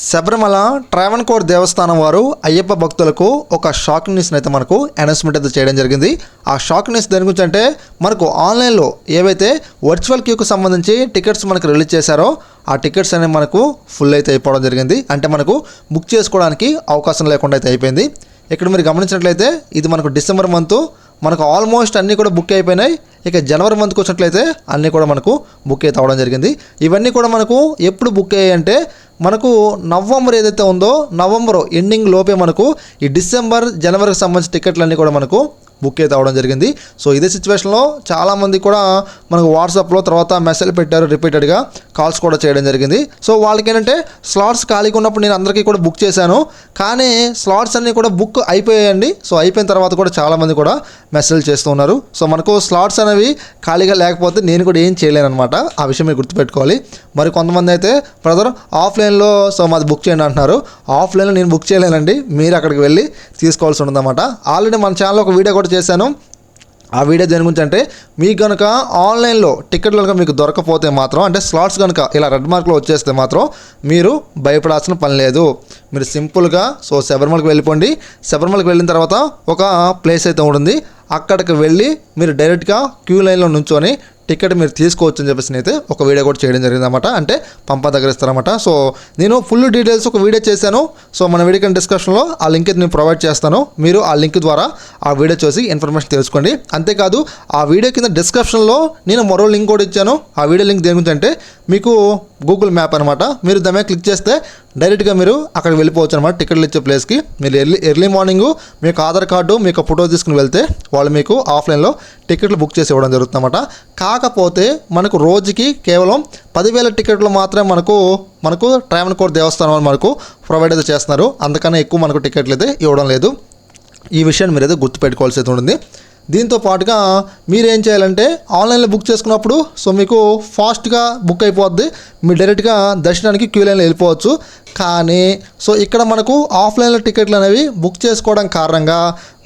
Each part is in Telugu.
శబరిమల ట్రావెన్కోర్ దేవస్థానం వారు అయ్యప్ప భక్తులకు ఒక షాక్ న్యూస్ అయితే మనకు అనౌన్స్మెంట్ అయితే చేయడం జరిగింది. ఆ షాక్ న్యూస్ దేని గురించి అంటే మనకు ఆన్లైన్లో ఏవైతే వర్చువల్ క్యూకు సంబంధించి టికెట్స్ మనకు రిలీజ్ చేశారో ఆ టికెట్స్ అనేవి మనకు ఫుల్ అయితే అయిపోవడం జరిగింది. అంటే మనకు బుక్ చేసుకోవడానికి అవకాశం లేకుండా అయితే అయిపోయింది. ఇక్కడ మీరు గమనించినట్లయితే ఇది మనకు డిసెంబర్ మంత్ మనకు ఆల్మోస్ట్ అన్నీ కూడా బుక్ అయిపోయినాయి. ఇక జనవరి మంత్కి వచ్చినట్లయితే అన్నీ కూడా మనకు బుక్ అయితే అవడం జరిగింది. ఇవన్నీ కూడా మనకు ఎప్పుడు బుక్ అయ్యాయి అంటే మనకు నవంబర్ ఏదైతే ఉందో నవంబర్ ఎండింగ్ లోపే మనకు ఈ డిసెంబర్ జనవరికి సంబంధించిన టికెట్లన్నీ కూడా మనకు బుక్ అయితే అవడం జరిగింది. సో ఇదే సిచ్యువేషన్లో చాలామంది కూడా మనకు వాట్సాప్లో తర్వాత మెసేజ్ పెట్టారు రిపీటెడ్గా కాల్స్ కూడా చేయడం జరిగింది. సో వాళ్ళకి ఏంటంటే స్లాట్స్ ఖాళీగా ఉన్నప్పుడు నేను అందరికీ కూడా బుక్ చేశాను. కానీ స్లాట్స్ అన్నీ కూడా బుక్ అయిపోయాయండి. సో అయిపోయిన తర్వాత కూడా చాలామంది కూడా మెసేజ్ చేస్తూ ఉన్నారు. సో మనకు స్లాట్స్ అనేవి ఖాళీగా లేకపోతే నేను కూడా ఏం చేయలేను అనమాట ఆ విషయం మీరు గుర్తుపెట్టుకోవాలి. మరి కొంతమంది అయితే బ్రదర్ ఆఫ్లైన్లో సో మాది బుక్ చేయండి అంటున్నారు. ఆఫ్లైన్లో నేను బుక్ చేయలేనండి. మీరు అక్కడికి వెళ్ళి తీసుకోవాల్సి ఉంటుందన్నమాట. ఆల్రెడీ మన ఛానల్లో ఒక వీడియో కూడా చేశాను. ఆ వీడియో దేని గురించి అంటే మీకు కనుక ఆన్లైన్లో టికెట్లు కనుక మీకు దొరకపోతే మాత్రం అంటే స్లాట్స్ కనుక ఇలా రెడ్ మార్క్లో వచ్చేస్తే మాత్రం మీరు భయపడాల్సిన పని లేదు. మీరు సింపుల్గా సో శబరిమలకి వెళ్ళిపోండి. శబరిమలకి వెళ్ళిన తర్వాత ఒక ప్లేస్ అయితే ఉంటుంది. అక్కడికి వెళ్ళి మీరు డైరెక్ట్గా క్యూ లైన్లో నుంచొని టికెట్ మీరు తీసుకోవచ్చు అని చెప్పేసి అయితే ఒక వీడియో కూడా చేయడం జరిగింది అనమాట అంటే పంప దగ్గర ఇస్తారన్నమాట సో నేను ఫుల్ డీటెయిల్స్ ఒక వీడియో చేశాను. సో మన వీడియో డిస్క్రిప్షన్లో ఆ లింక్ అయితే నేను ప్రొవైడ్ చేస్తాను. మీరు ఆ లింక్ ద్వారా ఆ వీడియో చూసి ఇన్ఫర్మేషన్ తెలుసుకోండి. అంతేకాదు ఆ వీడియో కింద డిస్క్రిప్షన్లో నేను మరో లింక్ కూడా ఇచ్చాను. ఆ వీడియో లింక్ దేని గురించి అంటే మీకు గూగుల్ మ్యాప్ అనమాట మీరు దాని మీద క్లిక్ చేస్తే డైరెక్ట్గా మీరు అక్కడికి వెళ్ళిపోవచ్చు అనమాట టికెట్లు ఇచ్చే ప్లేస్కి. మీరు ఎర్లీ ఎర్లీ మార్నింగ్ మీకు ఆధార్ కార్డు మీకు ఫోటో తీసుకుని వెళ్తే వాళ్ళు మీకు ఆఫ్లైన్లో టికెట్లు బుక్ చేసి ఇవ్వడం జరుగుతుందన్నమాట కాకపోతే మనకు రోజుకి కేవలం పదివేల టికెట్లు మాత్రమే మనకు మనకు ట్రావెన్ కోర్ దేవస్థానం మనకు ప్రొవైడ్ అయితే చేస్తున్నారు. అందుకనే ఎక్కువ మనకు టికెట్లు అయితే ఇవ్వడం లేదు. ఈ విషయాన్ని మీరైతే గుర్తుపెట్టుకోవాల్సి అయితే ఉంటుంది. దీంతో పాటుగా మీరేం చేయాలంటే ఆన్లైన్లో బుక్ చేసుకున్నప్పుడు సో మీకు ఫాస్ట్గా బుక్ అయిపోద్ది. మీరు డైరెక్ట్గా దర్శనానికి క్యూ లైన్లో వెళ్ళిపోవచ్చు. కానీ సో ఇక్కడ మనకు ఆఫ్లైన్లో టికెట్లు అనేవి బుక్ చేసుకోవడం కారణంగా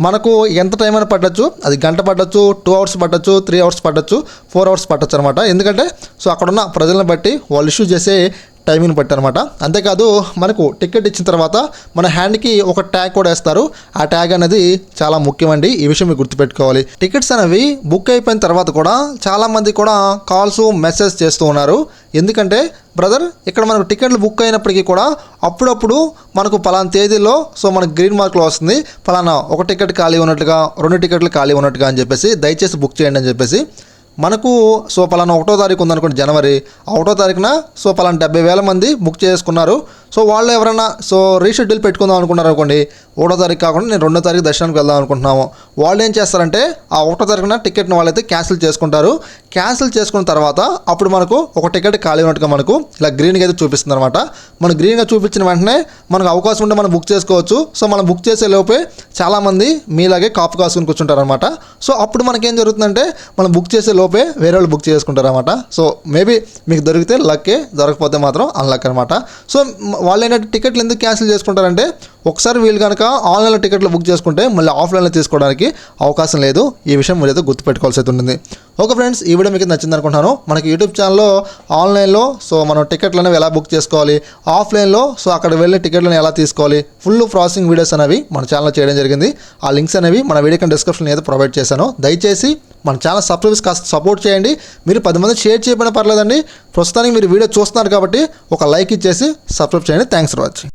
మనకు ఎంత టైం అయినా పట్టచ్చు. అది గంట పట్టచ్చు టూ అవర్స్ పట్టచ్చు త్రీ అవర్స్ పట్టచ్చు ఫోర్ అవర్స్ పట్టచ్చు అనమాట. ఎందుకంటే సో అక్కడున్న ప్రజలను బట్టి వాళ్ళు ఇష్యూ చేసే టైమింగ్ బట్టి అనమాట అంతేకాదు మనకు టికెట్ ఇచ్చిన తర్వాత మన హ్యాండ్కి ఒక ట్యాగ్ కూడా వేస్తారు. ఆ ట్యాగ్ అనేది చాలా ముఖ్యమండి. ఈ విషయం మీరు గుర్తుపెట్టుకోవాలి. టికెట్స్ అనేవి బుక్ అయిపోయిన తర్వాత కూడా చాలామంది కూడా కాల్స్ మెసేజ్ చేస్తూ ఉన్నారు. ఎందుకంటే బ్రదర్ ఇక్కడ మనకు టికెట్లు బుక్ అయినప్పటికీ కూడా అప్పుడప్పుడు మనకు పలానా తేదీలో సో మనకు గ్రీన్ మార్క్లో వస్తుంది. పలానా ఒక టికెట్ ఖాళీ ఉన్నట్టుగా రెండు టికెట్లు ఖాళీ ఉన్నట్టుగా అని చెప్పేసి దయచేసి బుక్ చేయండి అని చెప్పేసి మనకు సో పలానా ఒకటో తారీఖు ఉందనుకోండి జనవరి ఆ ఒకటో తారీఖున సో పలానా డెబ్బై వేల మంది బుక్ చేసుకున్నారు. సో వాళ్ళు ఎవరైనా సో రీషెడ్యూల్ పెట్టుకుందాం అనుకున్నారు అనుకోండి ఒకటో తారీఖు కాకుండా నేను రెండో తారీఖు దర్శనానికి వెళ్దాం అనుకుంటున్నాము. వాళ్ళు ఏం చేస్తారంటే ఆ ఒకటో తారీఖున టికెట్ని వాళ్ళైతే క్యాన్సిల్ చేసుకుంటారు. క్యాన్సిల్ చేసుకున్న తర్వాత అప్పుడు మనకు ఒక టికెట్ ఖాళీ ఉన్నట్టుగా మనకు ఇలా గ్రీన్గా అయితే చూపిస్తుంది అనమాట మనం గ్రీన్గా చూపించిన వెంటనే మనకు అవకాశం ఉంటే మనం బుక్ చేసుకోవచ్చు. సో మనం బుక్ చేసే లోపే చాలామంది మీలాగే కాపు కాసుకుని కూర్చుంటారనమాట సో అప్పుడు మనకేం జరుగుతుందంటే మనం బుక్ చేసే లోపే వేరే వాళ్ళు బుక్ చేసుకుంటారు అనమాట సో మేబీ మీకు దొరికితే లక్కే దొరకపోతే మాత్రం అన్లక్ అనమాట సో వాళ్ళైనా వాళ్ళు టికెట్లు ఎందుకు క్యాన్సిల్ చేసుకుంటారంటే ఒకసారి వీళ్ళు కనుక ఆన్లైన్లో టికెట్లు బుక్ చేసుకుంటే మళ్ళీ ఆఫ్లైన్లో తీసుకోవడానికి అవకాశం లేదు. ఈ విషయం మీరైతే గుర్తుపెట్టుకోవాల్సి అయితే ఉంటుంది. ఓకే ఫ్రెండ్స్ ఈ వీడియో మీకు నచ్చింది అనుకుంటున్నాను. మనకి యూట్యూబ్ ఛానల్లో ఆన్లైన్లో సో మనం టికెట్లు అనేవి ఎలా బుక్ చేసుకోవాలి ఆఫ్లైన్లో సో అక్కడ వెళ్ళి టికెట్లను ఎలా తీసుకోవాలి ఫుల్ ప్రాసెసింగ్ వీడియోస్ అనేవి మన ఛానల్లో చేయడం జరిగింది. ఆ లింక్స్ అనేవి మన వీడియో కింద డిస్క్రిప్షన్ అయితే ప్రొవైడ్ చేశాను. దయచేసి మన ఛానల్ సబ్స్క్రైబ్స్ కాస్త సపోర్ట్ చేయండి. మీరు పది మంది షేర్ చేయబడిన పర్లేదండి. ప్రస్తుతానికి మీరు వీడియో చూస్తున్నారు కాబట్టి ఒక లైక్ ఇచ్చేసి సబ్స్క్రైబ్ చేయండి. Thanks for watching.